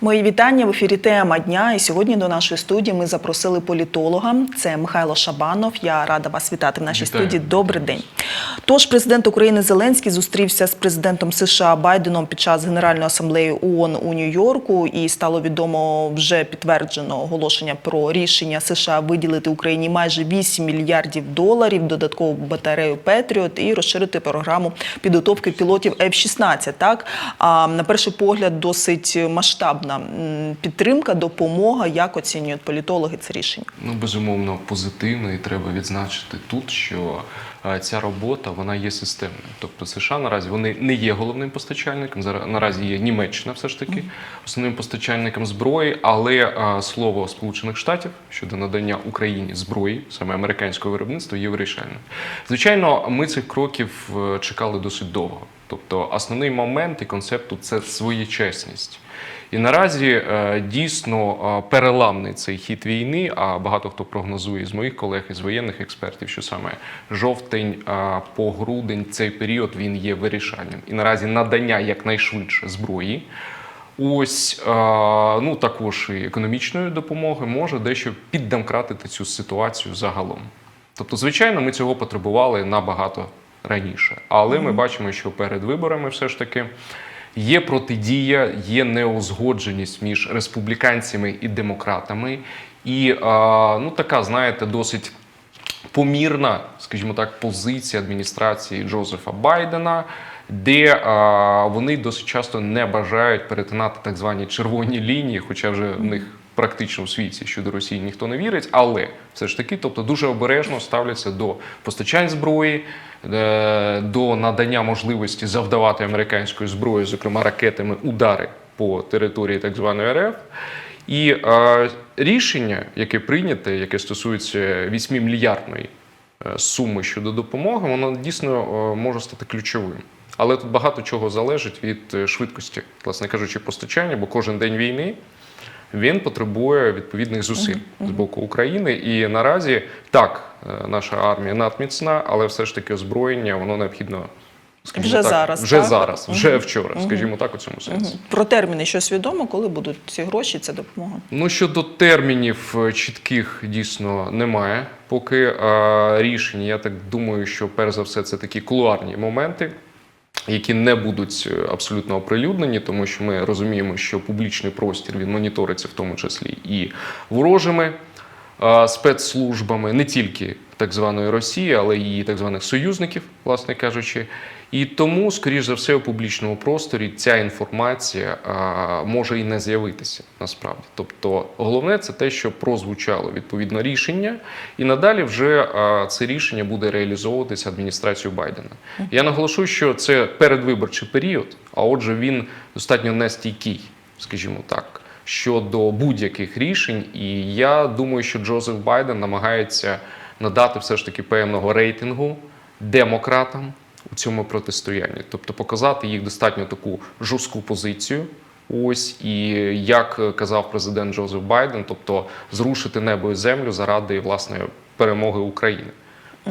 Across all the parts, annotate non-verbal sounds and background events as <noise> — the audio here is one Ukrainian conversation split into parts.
Мої вітання в ефірі тема дня. І сьогодні до нашої студії ми запросили політолога. Це Михайло Шабанов. Я рада вас вітати в нашій Вітаю. студії. Добрий день. Тож президент України Зеленський зустрівся з президентом США Байденом під час Генеральної асамблеї ООН у Нью-Йорку. І стало відомо вже підтверджено оголошення про рішення США виділити Україні майже 8 мільярдів доларів, додаткову батарею Петріот і розширити програму підготовки пілотів F-16. Так а на перший погляд досить масштабна підтримка, допомога. Як оцінюють політологи це рішення? Ну, безумовно, позитивно, і треба відзначити тут, що е, ця робота вона є системною. Тобто США наразі вони не є головним постачальником. Наразі є Німеччина, все ж таки, основним постачальником зброї, але е, слово Сполучених Штатів щодо надання Україні зброї, саме американського виробництва, є вирішальним. Звичайно, ми цих кроків е, чекали досить довго. Тобто, основний момент і концепт тут це своєчесність. І наразі е, дійсно е, переламний цей хід війни. А багато хто прогнозує з моїх колег і з воєнних експертів, що саме жовтень е, по грудень цей період він є вирішальним. І наразі надання якнайшвидше зброї. Ось ну також і економічної допомоги може дещо піддомкратити цю ситуацію загалом. Тобто, звичайно, ми цього потребували набагато раніше, але ми бачимо, що перед виборами все ж таки є протидія, є неузгодженість між республіканцями і демократами, і ну така, знаєте, досить помірна, скажімо так, позиція адміністрації Джозефа Байдена, де вони досить часто не бажають перетинати так звані червоні лінії, хоча вже в них практично в світі щодо Росії ніхто не вірить, але все ж таки, тобто дуже обережно ставляться до постачань зброї, е, до надання можливості завдавати американською зброєю, зокрема ракетами, удари по території так званої РФ. І е, рішення, яке прийняте, яке стосується 8-мільярдної е, суми щодо допомоги, воно дійсно е, може стати ключовим. Але тут багато чого залежить від швидкості, власне кажучи, постачання, бо кожен день війни він потребує відповідних зусиль з боку України. І наразі так, е, наша армія надміцна, але все ж таки озброєння воно необхідно скажімо Вже так, зараз, вже так? зараз, вже вчора, скажімо так, у цьому сенсі. Про терміни щось відомо, коли будуть ці гроші, ця допомога? Ну щодо термінів е, чітких дійсно немає. Поки е, рішення, я так думаю, що перш за все це такі кулуарні моменти. Які не будуть е, абсолютно оприлюднені, тому що ми розуміємо, що публічний простір він моніториться в тому числі і ворожими спецслужбами, не тільки так званої Росії, але її так званих союзників, власне кажучи. І тому, скоріш за все, у публічному просторі ця інформація а, може і не з'явитися насправді. Тобто, головне це те, що прозвучало відповідно рішення, і надалі вже а, це рішення буде реалізовуватися адміністрацією Байдена. Я наголошую, що це передвиборчий період, а отже, він достатньо нестійкий, скажімо так. Щодо будь-яких рішень, і я думаю, що Джозеф Байден намагається надати все ж таки певного рейтингу демократам у цьому протистоянні, тобто показати їх достатньо таку жорстку позицію. Ось і як казав президент Джозеф Байден, тобто зрушити небо і землю заради власної перемоги України.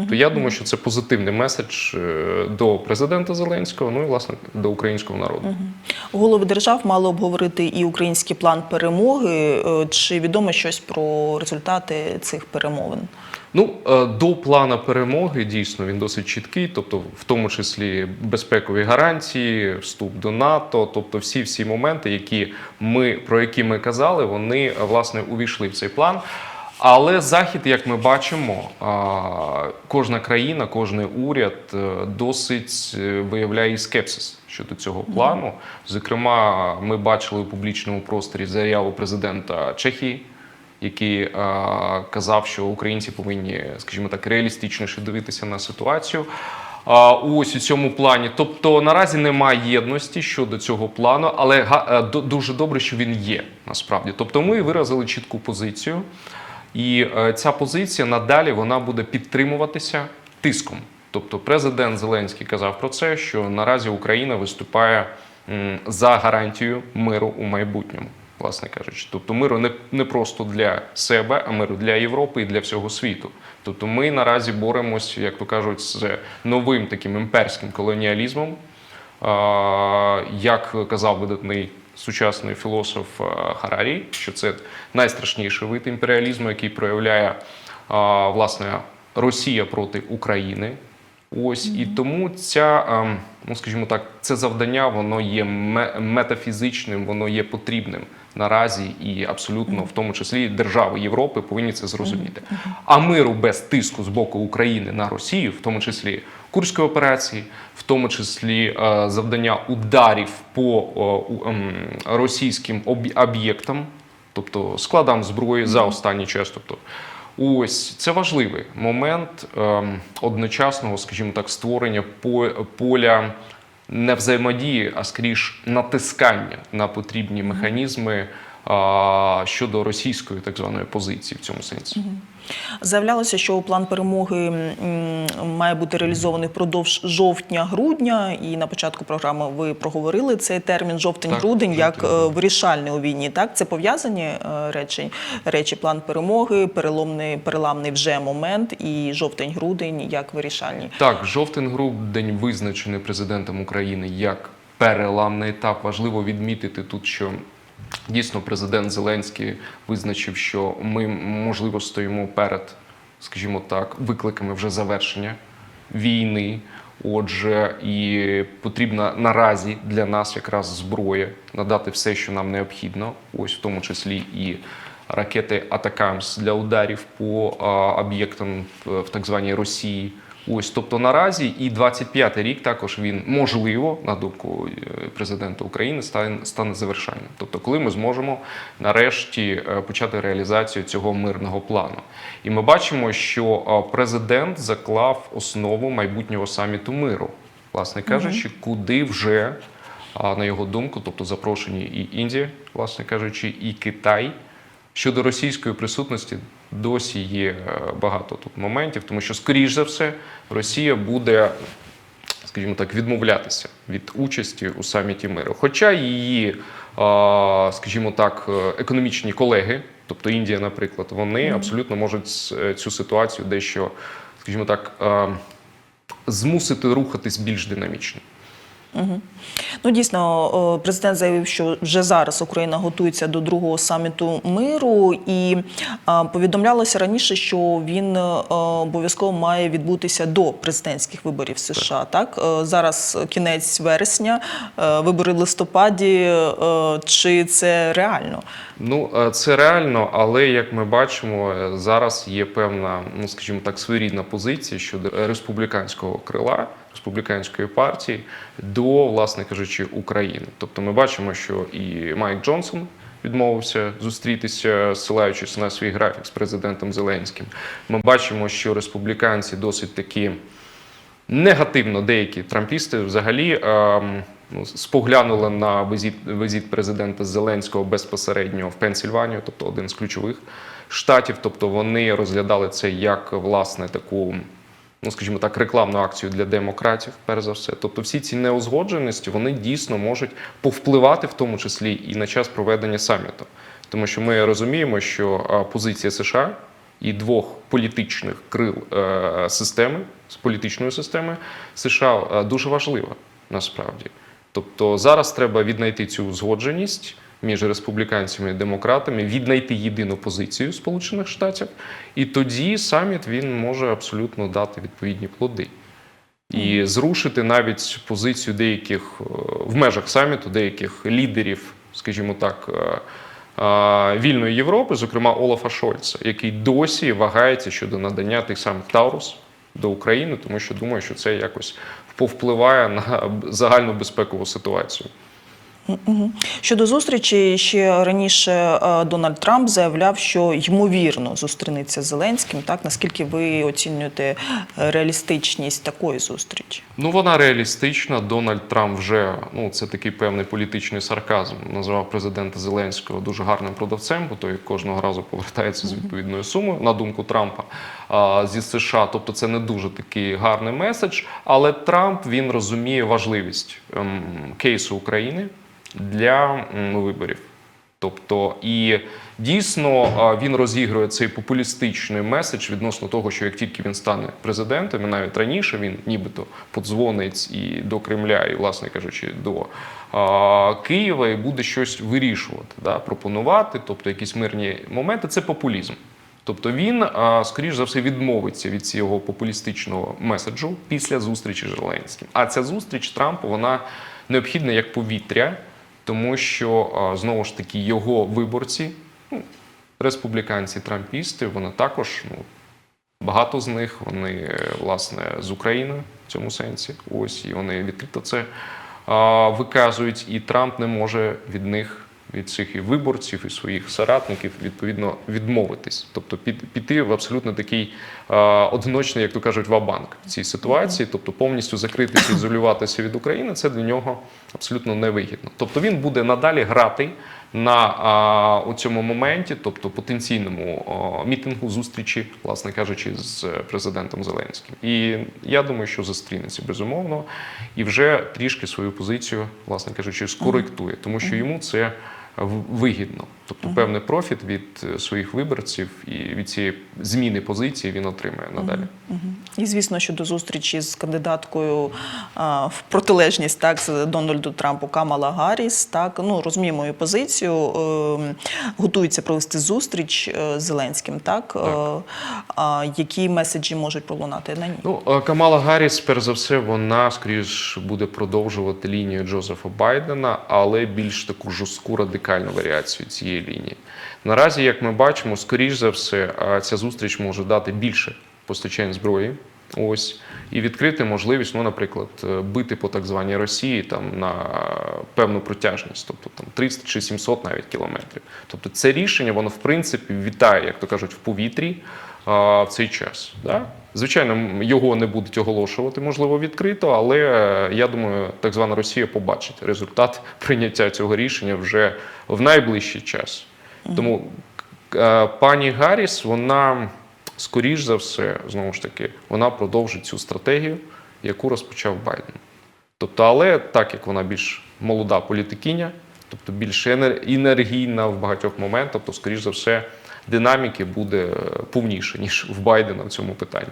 То я думаю, що це позитивний меседж е, до президента Зеленського, ну і власне до українського народу. Голови держав мали обговорити і український план перемоги. Е, Чи відомо щось про результати цих перемовин? Ну, е, до плана перемоги дійсно він досить чіткий, тобто, в тому числі безпекові гарантії, вступ до НАТО, тобто всі всі моменти, які ми про які ми казали, вони е, власне увійшли в цей план. Але захід, як ми бачимо, кожна країна, кожен уряд е, досить виявляє і скепсис щодо цього плану. Зокрема, ми бачили у публічному просторі заяву президента Чехії який е, казав, що українці повинні, скажімо так, реалістичніше дивитися на ситуацію. А, Ось у цьому плані. Тобто наразі немає єдності щодо цього плану, але га- е, дуже добре, що він є насправді. Тобто, ми виразили чітку позицію, і е, ця позиція надалі вона буде підтримуватися тиском. Тобто, президент Зеленський казав про це, що наразі Україна виступає за гарантію миру у майбутньому власне кажучи. Тобто миру не, не просто для себе, а миру для Європи і для всього світу. Тобто ми наразі боремось, як то кажуть, з новим таким імперським колоніалізмом. Як казав видатний сучасний філософ Харарі, що це найстрашніший вид імперіалізму, який проявляє а, власне Росія проти України. Ось і тому ця, ну скажімо так, це завдання, воно є ме- метафізичним, воно є потрібним наразі, і абсолютно, в тому числі, держави Європи повинні це зрозуміти. А миру без тиску з боку України на Росію, в тому числі курської операції, в тому числі е, завдання ударів по е, ем, російським об'єктам, тобто складам зброї за останній час. Тобто, ось це важливий момент ем, одночасного, скажімо так, створення поля не взаємодії, а скоріш натискання на потрібні механізми щодо російської так званої позиції в цьому сенсі. Заявлялося, що план перемоги має бути реалізований впродовж жовтня-грудня. І на початку програми ви проговорили цей термін жовтень-грудень як е, вирішальний у війні. Так, це пов'язані е, речі, речі, план перемоги, переломний, переламний вже момент і жовтень-грудень як вирішальні. Так, жовтень-грудень визначений президентом України як переламний етап. Важливо відмітити тут, що дійсно президент Зеленський визначив, що ми можливо стоїмо перед, скажімо так, викликами вже завершення війни. Отже, і потрібна наразі для нас якраз зброя надати все, що нам необхідно, ось в тому числі і ракети Атакамс для ударів по об'єктам в в так званій Росії. Ось, тобто наразі і 25-й рік також він можливо, на думку е, президента України, стане, стане завершальним. Тобто, коли ми зможемо нарешті е, почати реалізацію цього мирного плану. І ми бачимо, що е, президент заклав основу майбутнього саміту миру, власне кажучи, куди вже на його думку, тобто запрошені і Індія, власне кажучи, і Китай. Щодо російської присутності досі є е, багато тут моментів, тому що, скоріш за все, Росія буде, скажімо так, відмовлятися від участі у саміті миру. Хоча її, скажімо так, е, економічні колеги, тобто Індія, наприклад, вони абсолютно можуть е, цю ситуацію дещо, скажімо так, е, змусити рухатись більш динамічно. Ну дійсно, президент заявив, що вже зараз Україна готується до другого саміту миру, і повідомлялося раніше, що він е, обов'язково має відбутися до президентських виборів США. Так Е, зараз кінець вересня, е, вибори в листопаді. Чи це реально? Ну, це реально, але як ми бачимо, зараз є певна, ну скажімо так, своєрідна позиція щодо республіканського крила, республіканської партії до, власне кажучи, України. Тобто, ми бачимо, що і Майк Джонсон. Відмовився зустрітися, ссилаючись на свій графік з президентом Зеленським. Ми бачимо, що республіканці досить такі негативно деякі трампісти взагалі ем, ну, споглянули на візит, візит президента Зеленського безпосередньо в Пенсільванію, тобто один з ключових штатів. Тобто вони розглядали це як власне таку. Ну, скажімо так, рекламну акцію для демократів, перш за все. Тобто, всі ці неузгодженості вони дійсно можуть повпливати, в тому числі і на час проведення саміту. Тому що ми розуміємо, що позиція США і двох політичних крил е, системи з політичної системи США е, дуже важлива насправді. Тобто зараз треба віднайти цю узгодженість між республіканцями і демократами, віднайти єдину позицію Сполучених Штатів, і тоді саміт він може абсолютно дати відповідні плоди. І зрушити навіть позицію деяких е, в межах саміту, деяких лідерів, скажімо так, е, е, вільної Європи, зокрема Олафа Шольца, який досі вагається щодо надання тих самих Таурус до України, тому що думаю, що це якось повпливає на загальну безпекову ситуацію. Щодо зустрічі, ще раніше е, Дональд Трамп заявляв, що ймовірно зустрінеться з Зеленським. Так наскільки ви оцінюєте е, реалістичність такої зустрічі? Ну, вона реалістична. Дональд Трамп вже ну це такий певний політичний сарказм. Назвав президента Зеленського дуже гарним продавцем, бо той кожного разу повертається з відповідною сумою, на думку Трампа зі США. Тобто, це не дуже такий гарний меседж. Але Трамп він розуміє важливість ем, кейсу України для виборів. Тобто, і дійсно він розігрує цей популістичний меседж відносно того, що як тільки він стане президентом, і навіть раніше він нібито подзвонить і до Кремля, і, власне кажучи, до а, Києва, і буде щось вирішувати, да, пропонувати, тобто якісь мирні моменти. Це популізм. Тобто він, а, скоріш за все, відмовиться від цього популістичного меседжу після зустрічі з Зеленським. А ця зустріч Трампу вона необхідна як повітря, тому що знову ж таки його виборці, ну, республіканці, трампісти, вони також ну, Багато з них вони власне з України в цьому сенсі. Ось і вони відкрито це а, виказують, і Трамп не може від них, від цих і виборців і своїх соратників, відповідно відмовитись, тобто під, піти в абсолютно такий одиночний, як то кажуть, вабанк в цій ситуації, тобто повністю закритися, ізолюватися від України, це для нього абсолютно невигідно. Тобто він буде надалі грати на а, у цьому моменті, тобто потенційному а, мітингу зустрічі, власне кажучи, з президентом Зеленським. І я думаю, що зустрінеться безумовно і вже трішки свою позицію, власне кажучи, скоректує, тому що йому це вигідно. Тобто певний профіт від е, своїх виборців і від цієї зміни позиції він отримає надалі. І звісно, що до зустрічі з кандидаткою а, в протилежність так з Дональду Трампу Камала Гарріс, так ну розуміємо її позицію. Е, готується провести зустріч е, з Зеленським. Так, Е, а які меседжі можуть пролунати на ній? Ну, Камала Гарріс, перш за все, вона скоріш буде продовжувати лінію Джозефа Байдена, але більш таку жорстку радикальну варіацію цієї лінії. Наразі, як ми бачимо, скоріш за все, ця зустріч може дати більше постачань зброї. Ось і відкрити можливість, ну, наприклад, е, бити по так званій Росії там на певну протяжність, тобто там 300 чи 700 навіть кілометрів. Тобто це рішення, воно в принципі вітає, як то кажуть, в повітрі в цей час. Да? Звичайно, його не будуть оголошувати, можливо, відкрито, але е, я думаю, так звана Росія побачить результат <laughs> прийняття цього рішення вже в найближчий час. Тому е, пані Гарріс, вона скоріш за все, знову ж таки, вона продовжить цю стратегію, яку розпочав Байден. Тобто, але так як вона більш молода політикиня, тобто більш енер- енергійна в багатьох моментах, то, скоріш за все, динаміки буде е, повніше, ніж в Байдена в цьому питанні.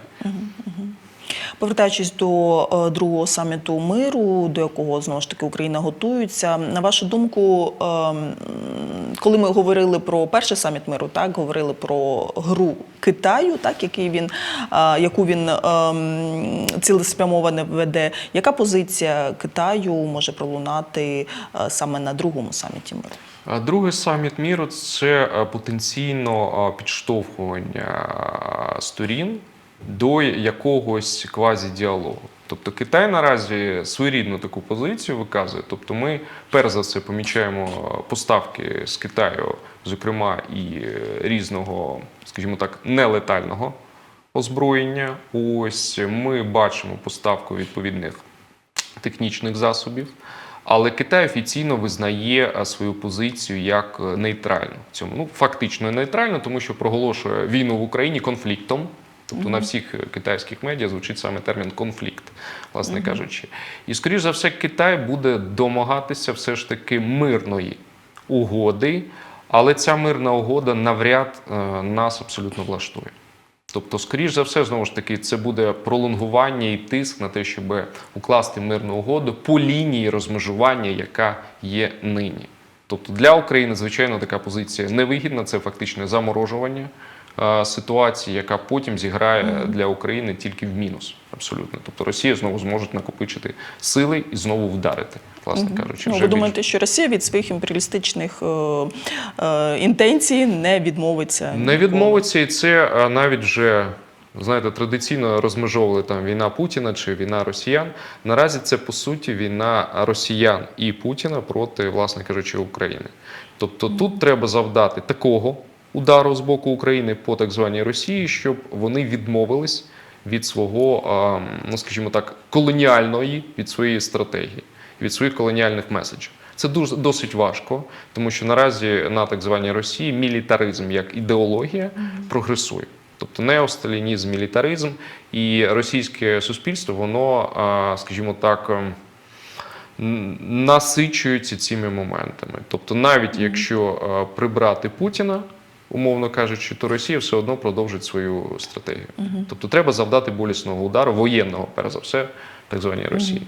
Повертаючись до е, другого саміту миру, до якого знову ж таки Україна готується. На вашу думку, ем, коли ми говорили про перший саміт миру, так говорили про гру Китаю, так який він, е, яку він ем, цілеспрямовано веде. Яка позиція Китаю може пролунати е, саме на другому саміті миру? Другий саміт міру це потенційно підштовхування сторін до якогось квазідіалогу. Тобто Китай наразі своєрідну таку позицію виказує. Тобто, ми перш за все помічаємо е, поставки з Китаю, зокрема і е, різного, скажімо так, нелетального озброєння. Ось ми бачимо поставку відповідних технічних засобів. Але Китай офіційно визнає свою позицію як е, нейтральну в цьому. Ну фактично нейтральну, тому що проголошує війну в Україні конфліктом. Тобто на всіх е, китайських медіа звучить саме термін конфлікт, власне кажучи. І скоріш за все, Китай буде домагатися все ж таки мирної угоди, але ця мирна угода навряд е, нас абсолютно влаштує. Тобто, скоріш за все, знову ж таки, це буде пролонгування і тиск на те, щоб укласти мирну угоду по лінії розмежування, яка є нині. Тобто для України, звичайно, така позиція невигідна, це фактичне заморожування ситуації, яка потім зіграє для України тільки в мінус. Абсолютно. Тобто Росія знову зможе накопичити сили і знову вдарити, власне кажучи. Ну, вже ви більш- думаєте, що Росія від своїх імперіалістичних е, е, інтенцій не відмовиться? Не відмовиться, і це навіть вже знаєте, традиційно розмежовували там війна Путіна чи війна росіян. Наразі це по суті війна росіян і Путіна проти, власне кажучи, України. Тобто тут треба завдати такого удару з боку України по так званій Росії, щоб вони відмовились від свого, ну скажімо так, колоніальної від своєї стратегії, від своїх колоніальних меседжів. Це дуже досить важко, тому що наразі на так званій Росії мілітаризм як ідеологія прогресує. Тобто неосталінізм, мілітаризм і російське суспільство, воно, скажімо так, ем, н- насичуються цими моментами. Тобто, навіть якщо е, прибрати Путіна, умовно кажучи, то Росія все одно продовжить свою стратегію. Тобто, треба завдати болісного удару, воєнного, перш за все, так званій Росії.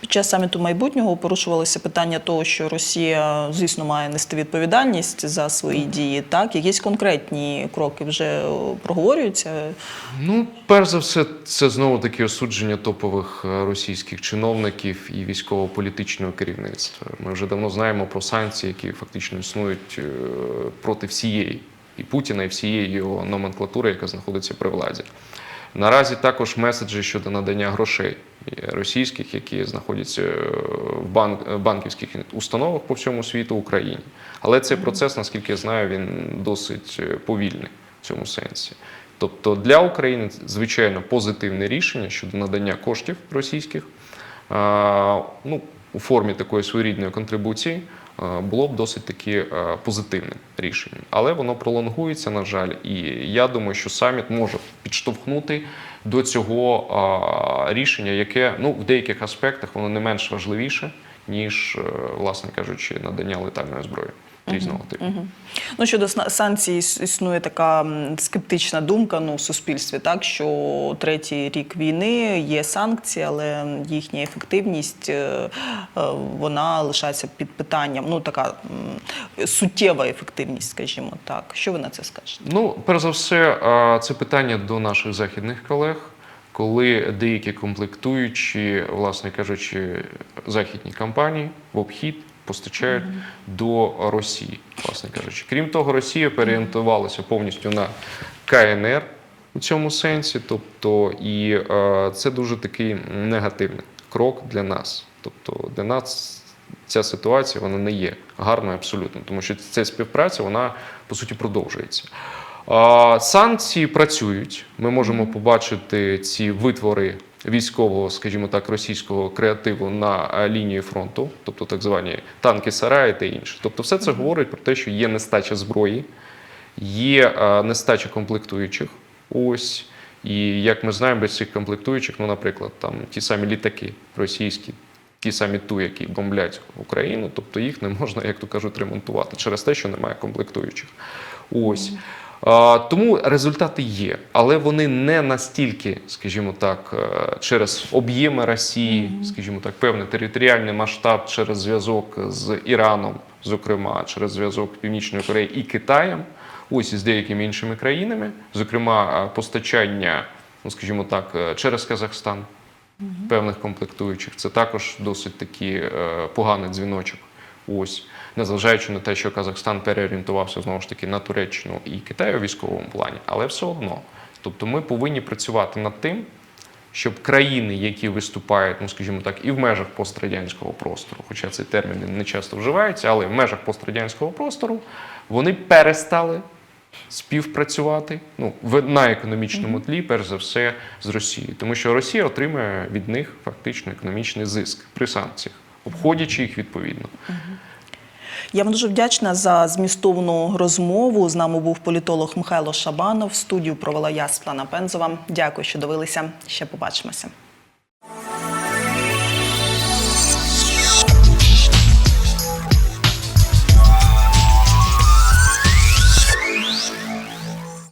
Під час саміту майбутнього порушувалося питання того, що Росія, звісно, має нести відповідальність за свої дії. Так, якісь конкретні кроки вже проговорюються. Ну, перш за все, це знову таки осудження топових е, російських чиновників і військово-політичного керівництва. Ми вже давно знаємо про санкції, які фактично існують е, проти всієї і Путіна, і всієї його номенклатури, яка знаходиться при владі. Наразі також меседжі щодо надання грошей е, російських, які знаходяться е, в банк, е, банківських установах по всьому світу Україні. Але цей процес, наскільки я знаю, він досить е, повільний в цьому сенсі. Тобто для України звичайно позитивне рішення щодо надання коштів російських ну, у формі такої своєрідної контрибуції а, було б досить таки позитивним рішенням. Але воно пролонгується, на жаль, і я думаю, що саміт може підштовхнути до цього рішення, яке ну, в деяких аспектах воно не менш важливіше, ніж, е, власне кажучи, надання летальної зброї різного типу. Ну щодо санкцій існує така скептична думка ну, в суспільстві, так що третій рік війни є санкції, але їхня ефективність е, е, вона лишається під питанням. Ну така суттєва ефективність, скажімо так. Що ви на це скажете? Ну, перш за все, це питання до наших західних колег, коли деякі комплектуючі, власне кажучи, західні компанії в обхід постачають до Росії, власне кажучи. Крім того, Росія переорієнтувалася повністю на КНР у цьому сенсі, тобто, і е, це дуже такий негативний крок для нас. Тобто для нас ця ситуація вона не є гарною абсолютно, тому що ця співпраця вона по суті продовжується. Санкції працюють. Ми можемо побачити ці витвори військового, скажімо так, російського креативу на е, лінії фронту, тобто так звані танки сараї та інше. Тобто, все це говорить про те, що є нестача зброї, є е, нестача комплектуючих. Ось. І як ми знаємо, без цих комплектуючих, ну, наприклад, там ті самі літаки російські, ті самі ту, які бомблять Україну, тобто їх не можна, як то кажуть, ремонтувати через те, що немає комплектуючих. Ось. Тому результати є, але вони не настільки, скажімо так, е, через об'єми Росії, скажімо так, певний територіальний масштаб через зв'язок з Іраном, зокрема, через зв'язок Північної Кореї і Китаєм, ось і з деякими іншими країнами, зокрема, е, постачання, ну скажімо так, е, через Казахстан певних комплектуючих. Це також досить такий е, поганий дзвіночок. Ось, незважаючи на те, що Казахстан переорієнтувався знову ж таки на Туреччину і Китай у військовому плані, але все одно. Тобто ми повинні працювати над тим, щоб країни, які виступають, ну скажімо так, і в межах пострадянського простору, хоча цей термін не часто вживається, але в межах пострадянського простору вони перестали співпрацювати ну, на економічному тлі, перш за все, з Росією. Тому що Росія отримує від них фактично економічний зиск при санкціях, обходячи їх відповідно. Я вам дуже вдячна за змістовну розмову. З нами був політолог Михайло Шабанов. Студію провела я Сплана Пензова. Дякую, що дивилися. Ще побачимося.